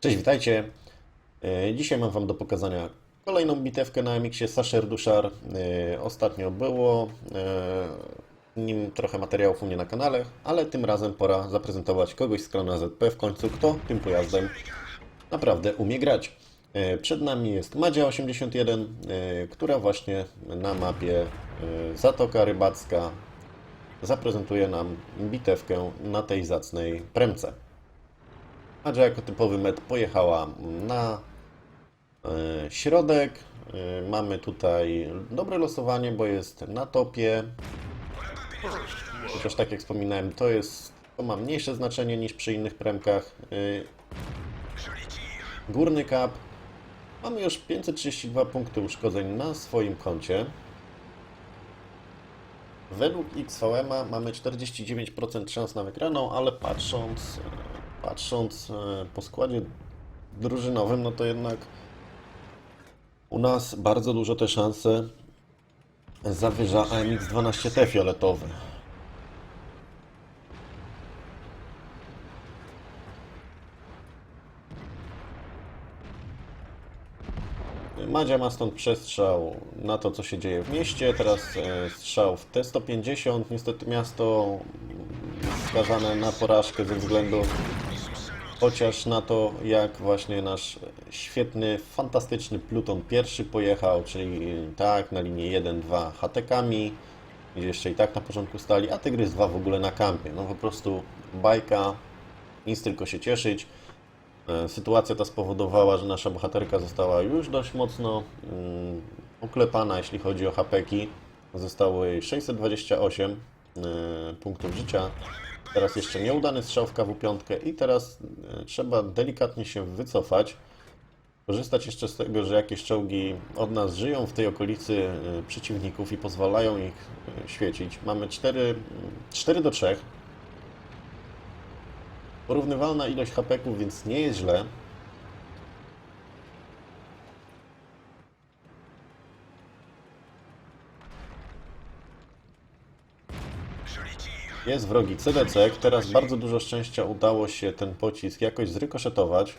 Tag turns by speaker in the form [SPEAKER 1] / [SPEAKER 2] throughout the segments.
[SPEAKER 1] Cześć, witajcie. E, Dzisiaj mam Wam do pokazania kolejną bitewkę na MX-ie Sasher Duszar. E, Ostatnio było e, nim trochę materiałów u mnie na kanale, ale tym razem pora zaprezentować kogoś z klanu AZP w końcu, kto tym pojazdem naprawdę umie grać. Przed nami jest Madzia 81, e, która właśnie na mapie Zatoka Rybacka zaprezentuje nam bitewkę na tej zacnej premce. Madzia jako typowy med pojechała na e, środek. E, mamy tutaj dobre losowanie, bo jest na topie. Chociaż tak jak wspominałem, to jest to ma mniejsze znaczenie niż przy innych premkach. E, górny kap. Mamy już 532 punkty uszkodzeń na swoim koncie. Według XVM-a mamy 49% szans na wygraną, ale patrząc, patrząc e, po składzie drużynowym, no to jednak u nas bardzo dużo te szanse zawyża AMX 12T fioletowy. Madzia ma stąd przestrzał na to, co się dzieje w mieście. Teraz e, strzał w T-150. Niestety miasto skazane na porażkę ze względu chociaż na to, jak właśnie nasz świetny, fantastyczny Pluton pierwszy pojechał, czyli tak na linię 1-2 HTK-ami, gdzie jeszcze i tak na początku stali, a Tygrys 2 w ogóle na kampie. No po prostu bajka, nic tylko się cieszyć. E, Sytuacja ta spowodowała, że nasza bohaterka została już dość mocno mm, uklepana, jeśli chodzi o hapeki. Zostało jej 628 e, punktów życia. Teraz jeszcze nieudany strzał w KW5 i teraz e, trzeba delikatnie się wycofać. Korzystać jeszcze z tego, że jakieś czołgi od nas żyją w tej okolicy e, przeciwników i pozwalają ich e, świecić. Mamy 4, 4 do 3. Porównywalna ilość hapeków, więc nie jest źle. Jest wrogi CDC. Teraz bardzo dużo szczęścia udało się ten pocisk jakoś zrykoszetować.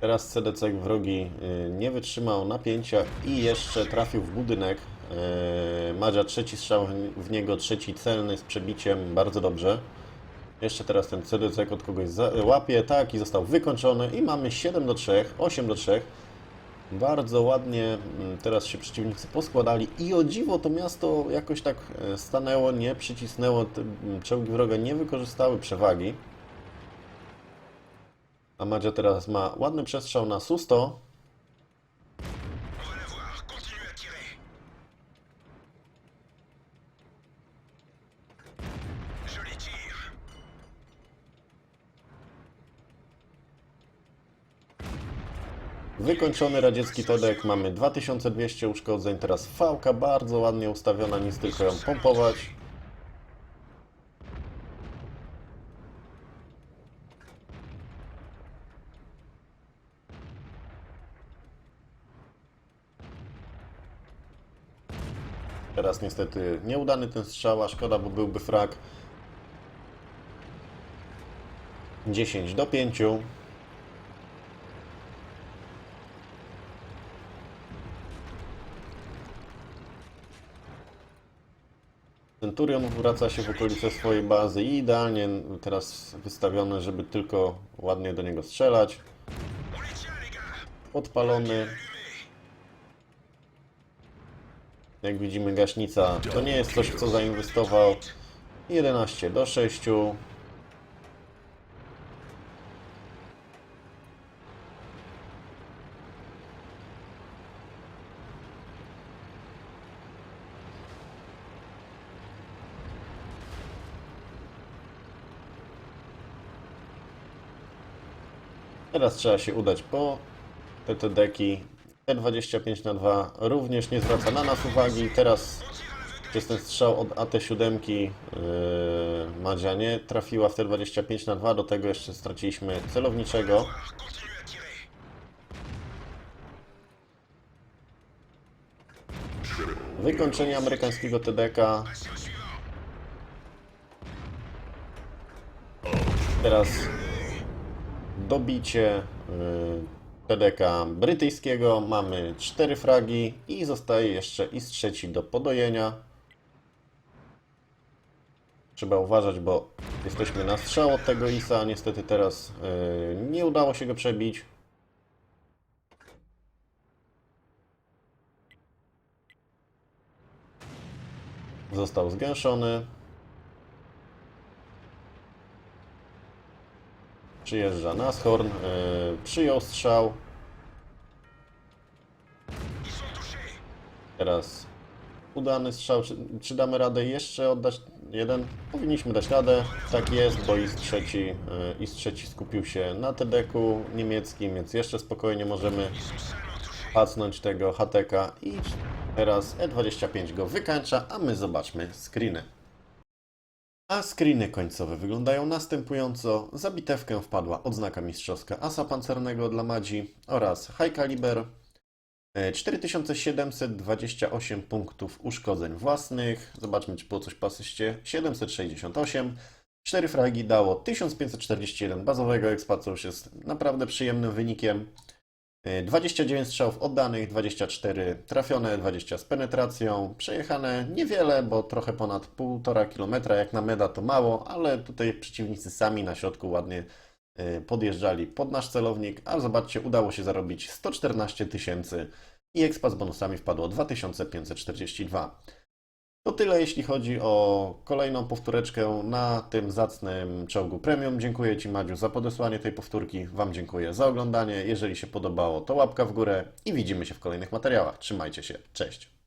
[SPEAKER 1] Teraz CDC wrogi y, nie wytrzymał napięcia i jeszcze trafił w budynek. Y, Madzia trzeci strzał w- niego, trzeci celny z przebiciem, bardzo dobrze. Jeszcze teraz ten CDC od kogoś łapie, tak i został wykończony i mamy 7 do 3, 8 do 3. Bardzo ładnie mm, teraz się przeciwnicy poskładali i o dziwo to miasto jakoś tak e, stanęło, nie przycisnęło, mm, czołgi wroga nie wykorzystały przewagi. A Madzia teraz ma ładny przestrzał na Susto. Wykończony radziecki Todek, mamy 2200 uszkodzeń, teraz fałka bardzo ładnie ustawiona, nic tylko ją pompować. Teraz niestety nieudany ten strzał, a szkoda, bo byłby frak. 10 do 5. Centurion wraca się w okolice swojej bazy i idealnie teraz wystawione, żeby tylko ładnie do niego strzelać. Podpalony. Jak widzimy gaśnica to nie jest coś w co zainwestował. 11 do 6. Teraz trzeba się udać po te, te deki. T25 na 2 również nie zwraca na nas uwagi. Teraz jest ten strzał od AT7. Yy, Madzia nie trafiła w T25 na 2. Do tego jeszcze straciliśmy celowniczego. Wykończenie amerykańskiego TDK. Teraz dobicie y, TDK brytyjskiego. Mamy 4 fragi i zostaje jeszcze IS trzeci do podojenia. Trzeba uważać, bo jesteśmy na strzał od tego ISA. Niestety teraz y, nie udało się go przebić. Został zgęszony. Przyjeżdża Nashorn, yy, przyjął strzał. Teraz udany strzał. Czy, czy damy radę jeszcze oddać jeden? Powinniśmy dać radę. Tak jest, bo IS trzeci, yy, trzeci skupił się na TDK-u niemieckim, więc jeszcze spokojnie możemy pacnąć tego HTK i teraz E25 go wykańcza, a my zobaczmy screeny. A screeny końcowe wyglądają następująco. Za bitewkę wpadła odznaka mistrzowska asa pancernego dla Madzi oraz High Caliber. E, 4728 punktów uszkodzeń własnych. Zobaczmy, czy było coś po asyście. 768. 4 fragi dało 1541 bazowego expa, co już jest naprawdę przyjemnym wynikiem. E, 29 strzałów oddanych, 24 trafione, 20 z penetracją. Przejechane niewiele, bo trochę ponad 1,5 km. Jak na meda to mało, ale tutaj przeciwnicy sami na środku ładnie e, podjeżdżali pod nasz celownik. A zobaczcie, udało się zarobić 114 tysięcy i expa z bonusami wpadło 2542. To tyle, jeśli chodzi o kolejną powtóreczkę na tym zacnym czołgu premium. Dziękuję Ci, Madziu, za podesłanie tej powtórki. Wam dziękuję za oglądanie. Jeżeli się podobało, to łapka w górę i widzimy się w kolejnych materiałach. Trzymajcie się. Cześć.